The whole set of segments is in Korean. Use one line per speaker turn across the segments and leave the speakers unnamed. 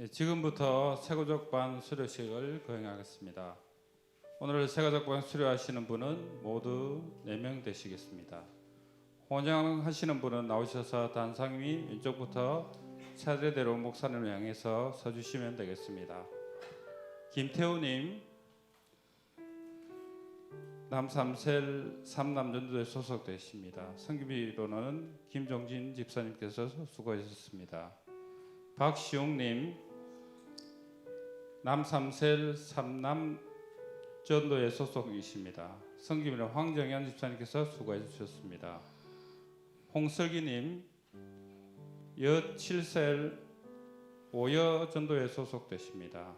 네, 지금부터 세고적반 수료식을 거행하겠습니다. 오늘 세고적반 수료하시는 분은 모두 4명 되시겠습니다. 혼영하시는 분은 나오셔서 단상 위 왼쪽부터 차례대로 목사님을 향해서 서주시면 되겠습니다. 김태우님 남삼셀 삼남전도에 소속되십니다. 성기비로는 김종진 집사님께서 수고하셨습니다. 박시용님 남삼셀 삼남 전도에 소속이십니다. 성기비로 황정현 집사님께서 수고해 주셨습니다. 홍설기님 여 7셀 오여 전도에 소속되십니다.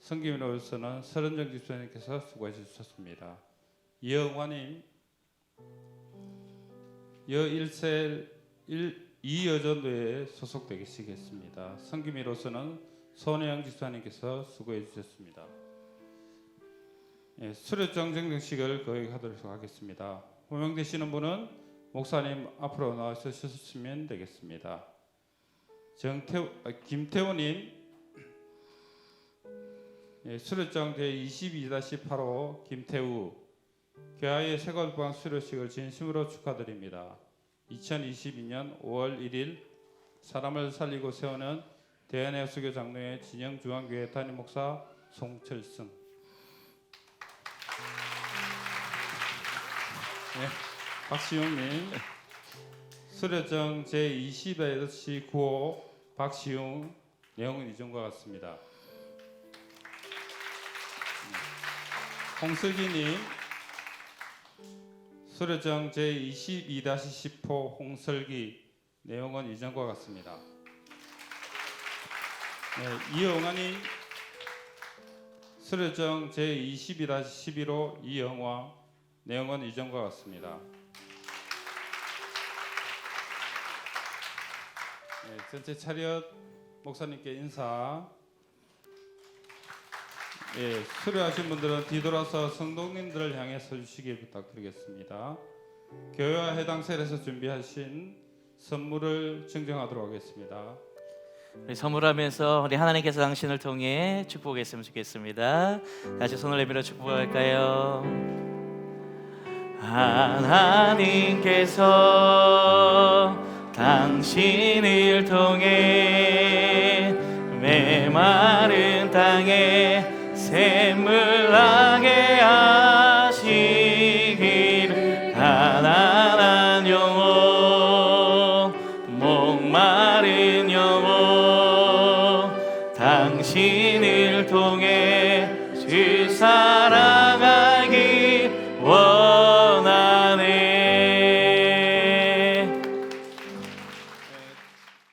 성기비로서는 서른정 집사님께서 수고해 주셨습니다. 이영화님 여 1셀 1 이여전도에 소속되시겠습니다. 성기미로서는 손혜영 집사님께서 수고해 주셨습니다. 예, 수료정 정정식을 거행하도록 하겠습니다. 호명되시는 분은 목사님 앞으로 서주시면 되겠습니다. 정태우, 아, 김태우님 예, 수료정 제22-8호 김태우 교회의 세골방 수료식을 진심으로 축하드립니다. 2022년 5월 1일 사람을 살리고 세우는 대한의 수교 장로회 진영 중앙교회 담임 목사 송철승. 네, 박시용님 수료정 제 20에서 9호 박시용 내용은 이전과 같습니다. 홍슬기님 수료정 제 22-10호 홍설기 내용은 이전과 같습니다. 네, 이영환이 수료정 제22-11호 이영화 내용은 이전과 같습니다. 네, 전체 차렷 목사님께 인사. 예, 수료하신 분들은 뒤돌아서 성도님들을 향해 서주시기 부탁드리겠습니다. 교회와 해당 셀에서 준비하신 선물을 증정하도록 하겠습니다.
우리 선물하면서 우리 하나님께서 당신을 통해 축복했으면 좋겠습니다. 같이 손을 내밀어 축복할까요? 하나님께서 당신을 통해 당신을 통해 주 사랑하